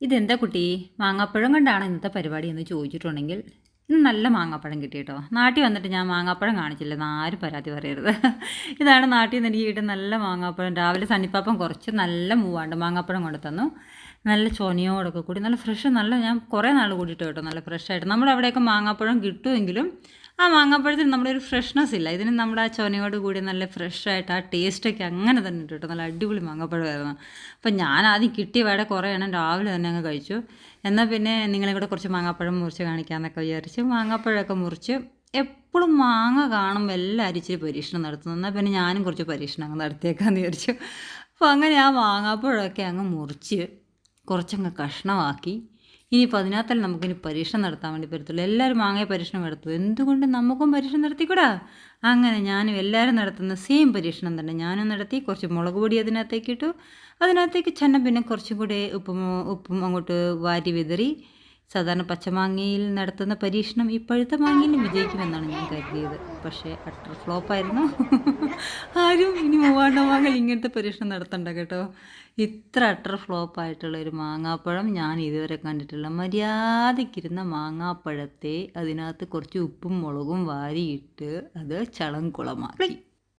ഇതെന്താ കുട്ടി? മാങ്ങാപ്പഴം കൊണ്ടാണ് ഇന്നത്തെ പരിപാടി എന്ന് ചോദിച്ചിട്ടുണ്ടെങ്കിൽ ഇന്ന് നല്ല മാങ്ങാപ്പഴം കിട്ടി കേട്ടോ നാട്ടിൽ വന്നിട്ട് ഞാൻ മാങ്ങാപ്പഴം കാണിച്ചില്ല. ആരും പരാതി പറയരുത്. ഇതാണ് നാട്ടിൽ നിന്ന് എനിക്ക് കിട്ടിയ നല്ല മാങ്ങാപ്പഴം. രാവിലെ സണ്ണിപ്പാപ്പം കുറച്ച് നല്ല മൂവാണ്ട് മാങ്ങാപ്പഴം കൊണ്ട് തന്നു. നല്ല ചൊനയോടൊക്കെ കൂടി. നല്ല ഫ്രഷ് നല്ല ഞാൻ കുറേ നാൾ കൂടിയിട്ട് കേട്ടോ. നല്ല ഫ്രഷായിട്ട്. നമ്മുടെ അവിടെയൊക്കെ മാങ്ങാപ്പഴം കിട്ടുമെങ്കിലും ആ മാങ്ങാപ്പഴത്തിന് നമ്മുടെ ഒരു ഫ്രഷ്നെസ് ഇല്ല. ഇതിന് നമ്മുടെ ആ ചൊനയോട് കൂടി നല്ല ഫ്രഷായിട്ട് ആ ടേസ്റ്റൊക്കെ അങ്ങനെ തന്നെ ഇട്ടു കേട്ടോ നല്ല അടിപൊളി മാങ്ങാപ്പഴമായിരുന്നു. അപ്പം ഞാൻ ആദ്യം കിട്ടിയ വേടെ കുറേ എണ്ണം രാവിലെ തന്നെ അങ്ങ് കഴിച്ചു. എന്നാൽ പിന്നെ നിങ്ങളെ കൂടെ കുറച്ച് മാങ്ങാപ്പഴം മുറിച്ച് കാണിക്കാമെന്നൊക്കെ വിചാരിച്ച് മാങ്ങാപ്പഴമൊക്കെ മുറിച്ച് എപ്പോഴും മാങ്ങ കാണുമ്പോൾ എല്ലാവരും ഇച്ചിരി പരീക്ഷണം നടത്തുന്നു. എന്നാൽ പിന്നെ ഞാനും കുറച്ച് പരീക്ഷണം അങ്ങ് നടത്തിയേക്കാന്ന് വിചാരിച്ചു. അപ്പോൾ അങ്ങനെ ആ മാങ്ങാപ്പഴമൊക്കെ അങ്ങ് മുറിച്ച് കുറച്ചങ്ങ് കഷ്ണമാക്കി ഇനിയിപ്പോൾ അതിനകത്തല്ല നമുക്കിനി പരീക്ഷണം നടത്താൻ വേണ്ടി പറ്റത്തുള്ളൂ. എല്ലാവരും മാങ്ങയെ പരീക്ഷണം നടത്തും. എന്തുകൊണ്ട് നമുക്കും പരീക്ഷണം നടത്തിക്കൂടാ? അങ്ങനെ ഞാനും എല്ലാവരും നടത്തുന്ന സെയിം പരീക്ഷണം തന്നെ. ഞാനും നടത്തി കുറച്ച് മുളക് പൊടി അതിനകത്തേക്ക് ഇട്ടു. അതിനകത്തേക്ക് ചെന്ന പിന്നെ കുറച്ചും കൂടെ ഉപ്പും ഉപ്പും അങ്ങോട്ട് വാരി വിതറി. സാധാരണ പച്ചമാങ്ങയിൽ നടത്തുന്ന പരീക്ഷണം ഈ പഴുത്ത മാങ്ങയിലും വിജയിക്കുമെന്നാണ് ഞാൻ കരുതിയത്. പക്ഷേ അട്ടർ ഫ്ലോപ്പായിരുന്നു. ആരും ഇനി മൂവാണ്ട മാങ്ങ ഇങ്ങനത്തെ പരീക്ഷണം നടത്തണ്ട കേട്ടോ. ഇത്ര അട്ടർ ഫ്ലോപ്പായിട്ടുള്ള ഒരു മാങ്ങാപ്പഴം ഞാൻ ഇതുവരെ കണ്ടിട്ടില്ല. മര്യാദയ്ക്കിരുന്ന മാങ്ങാപ്പഴത്തെ അതിനകത്ത് കുറച്ച് ഉപ്പും മുളകും വാരിയിട്ട് അത് ചളം കുളമാക്കി